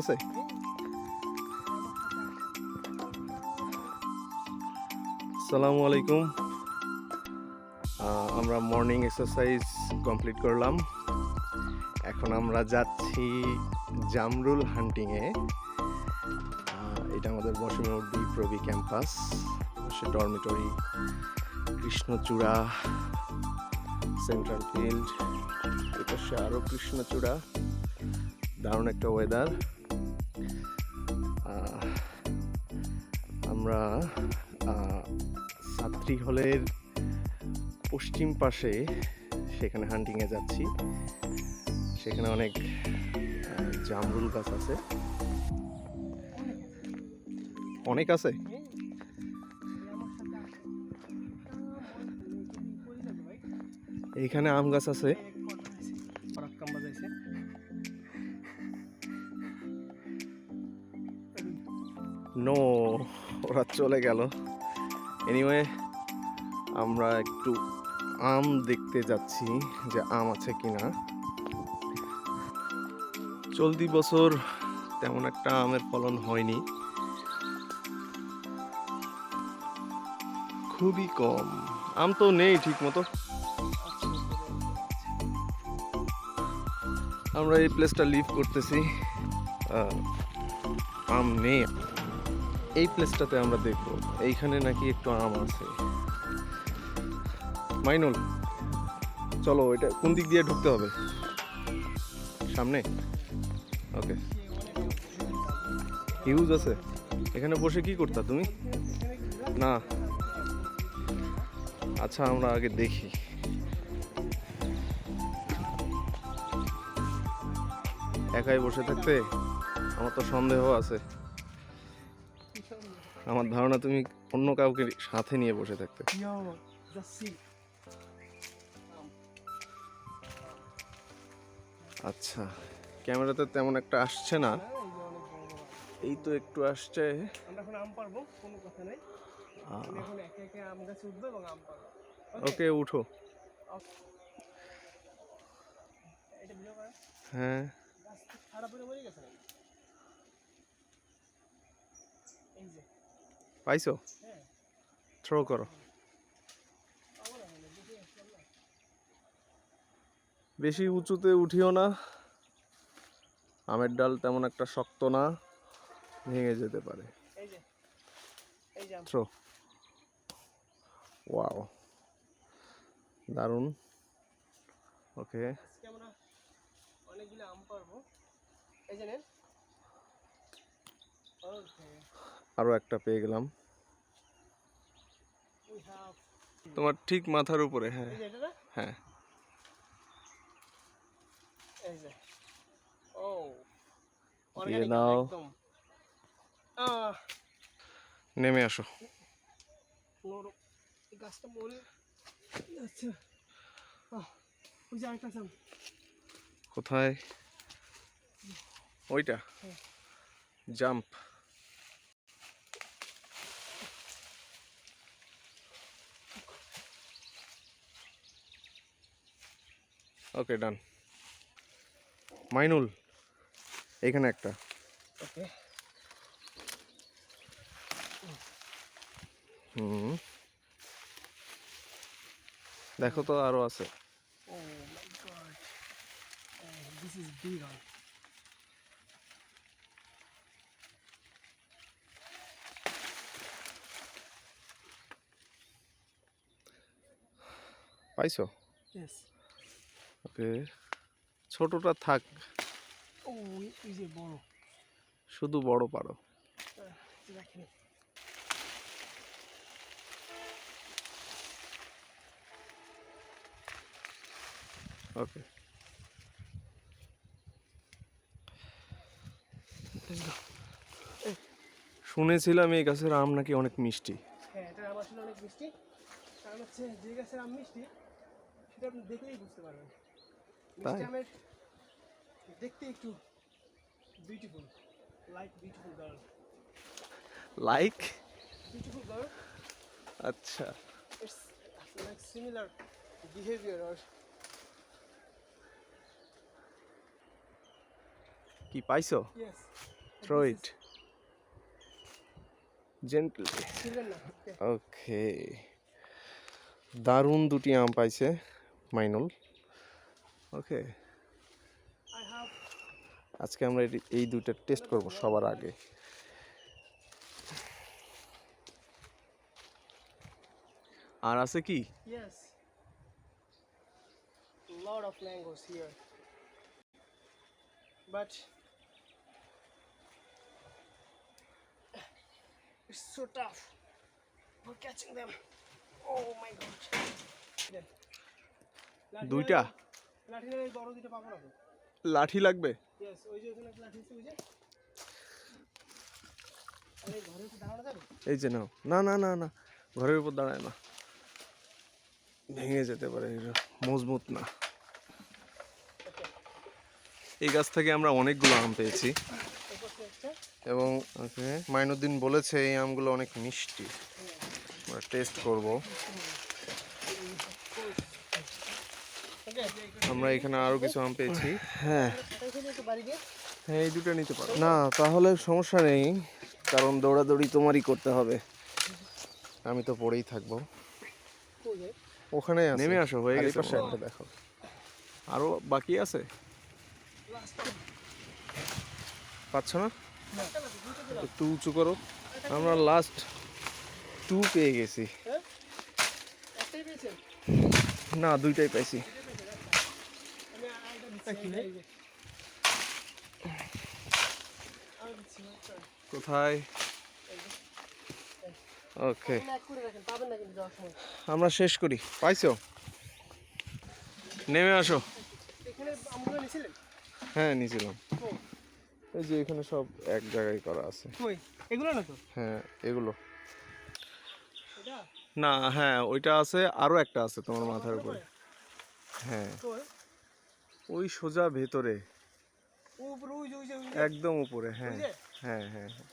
আছে? আসসালামু আলাইকুম। আমরা মর্নিং এক্সারসাইজ কমপ্লিট করলাম। এখন আমরা যাচ্ছি জামরুল হান্টিংয়ে। এটা আমাদের বসিমুর দুই প্রবি ক্যাম্পাস সে ডরমিটরি, কৃষ্ণচূড়া, সেন্ট্রাল ফিল্ড এটা সে আরও কৃষ্ণচূড়া। দারুণ একটা ওয়েদার আমরা ছাত্রী হলের পশ্চিম পাশে সেখানে হান্টিংয়ে যাচ্ছি। সেখানে অনেক জামরুল গাছ আছে। অনেক আছে। এইখানে আম গাছ আছে। নো ওরা চলে গেল। এনিওয়ে আমরা একটু আম দেখতে যাচ্ছি যে আম আছে কি না চলতি বছর তেমন একটা আমের ফলন হয়নি। খুবই কম। আম তো নেই ঠিক মতো আমরা এই প্লেসটা লিভ করতেছি। আম নেই। এই প্লেসটাতে আমরা দেখব। এইখানে নাকি একটু আম আছে। মাইনুল, চলো এটা কোন দিক দিয়ে ঢুকতে হবে? সামনে? ওকে হিউজ আছে। এখানে বসে কি করতা তুমি? না। আচ্ছা আমরা আগে দেখি। একাই বসে থাকতে আমার তো সন্দেহ আছে। আমার ধারণা তুমি অন্য কাউকে সাথে নিয়ে বসে থাকতে. আচ্ছা ক্যামেরাতে তেমন একটা আসছে না। এই তো একটু আসছে। আমরা এখন আম পারব কোনো কথা নেই। এখন একে একে আম গাছে উঠবো এবং আম পারব ওকে উঠো। হ্যাঁ। খারাপ হয়ে গেছে নাকি? এই যে পাইছো? থ্রো করো। বেশি উঁচুতে উঠিও না। আমের ডাল তেমন একটা শক্ত না ভেঙে যেতে পারে। থ্রো ওয়াও দারুণ। ওকে অনেকগুলো আম পারব। এই যে নেন। ওকে আরও একটা পেয়ে গেলাম। তোমার ঠিক মাথার উপরে হ্যাঁ। হ্যাঁ। নেমে আসো। গাছটা মরে আচ্ছা ওই যে আরেকটা আম কোথায়? ওইটা। হ্যাঁ। জাম্প। ওকে ডান মাইনুল এখানে একটা। ওকে হুম। দেখো তো আরও আছে। ইজ বিগ অন পাইছো? ওকে ছোটটা থাক। শুধু বড় পারো। ওকে। শুনেছিলাম এই গাছের আম নাকি অনেক মিষ্টি। হ্যাঁ এটা আম আসলে অনেক মিষ্টি। কারণ হচ্ছে যে গাছের আম মিষ্টি সেটা আপনি দেখলেই বুঝতে পারবেন। তাই? দেখতে একটু beautiful like beautiful girl like beautiful girl আচ্ছা। Behavior or কি পাইছো? Yes throw it gently. Okay দারুণ দুটি আম পাইছে মাইনুল। ওকে আজকে আমরা এই দুইটা টেস্ট করব সবার আগে আর আছে কি yes. Lot of mangoes here. But it's so tough for catching them. Oh my god. দুইটা? লাঠি বড় দুটো পাবো না লাঠি লাগবে? ইয়েস ওই যে ওখানে লাঠি আছে ওই যে। আরে ঘরে তো দাঁড়ানো যাবে? এই যে নাও। না না না না। ঘরের উপর দাঁড়ায় না। ভেঙে যেতে পারে মজবুত না। এই গাছ থেকে আমরা অনেকগুলো আম পেয়েছি। এবং মাইনুদ্দিন বলেছে এই আমগুলো অনেক মিষ্টি। আমরা টেস্ট করব ওকে আমরা এখানে আরও কিছু আম পেয়েছি। হ্যাঁ। হ্যাঁ এই দুটো নিতে পারো। না তাহলে সমস্যা নেই কারণ দৌড়াদৌড়ি তোমারই করতে হবে। আমি তো পড়েই থাকব। ওখানে নেমে আসো হয়ে গেছে পাশে একটা দেখো। আরও বাকি আছে? পাচ্ছ না? একটু উঁচু করো। আমরা লাস্ট টু পেয়ে গেছি। হ্যাঁ? না দুইটাই পাইছি। যাওয়ার সময় আমরা শেষ করি। পাইছো? নেমে আসো। হ্যাঁ নিয়েছিলাম। এই যে এখানে সব এক জায়গায় করা আছে। এগুলো না তো? হ্যাঁ এগুলো। না হ্যাঁ ওইটা আছে আরও একটা আছে তোমার মাথার উপরে। হ্যাঁ। ওই সোজা ভেতরে। একদম উপরে হ্যাঁ হ্যাঁ হ্যাঁ হ্যাঁ।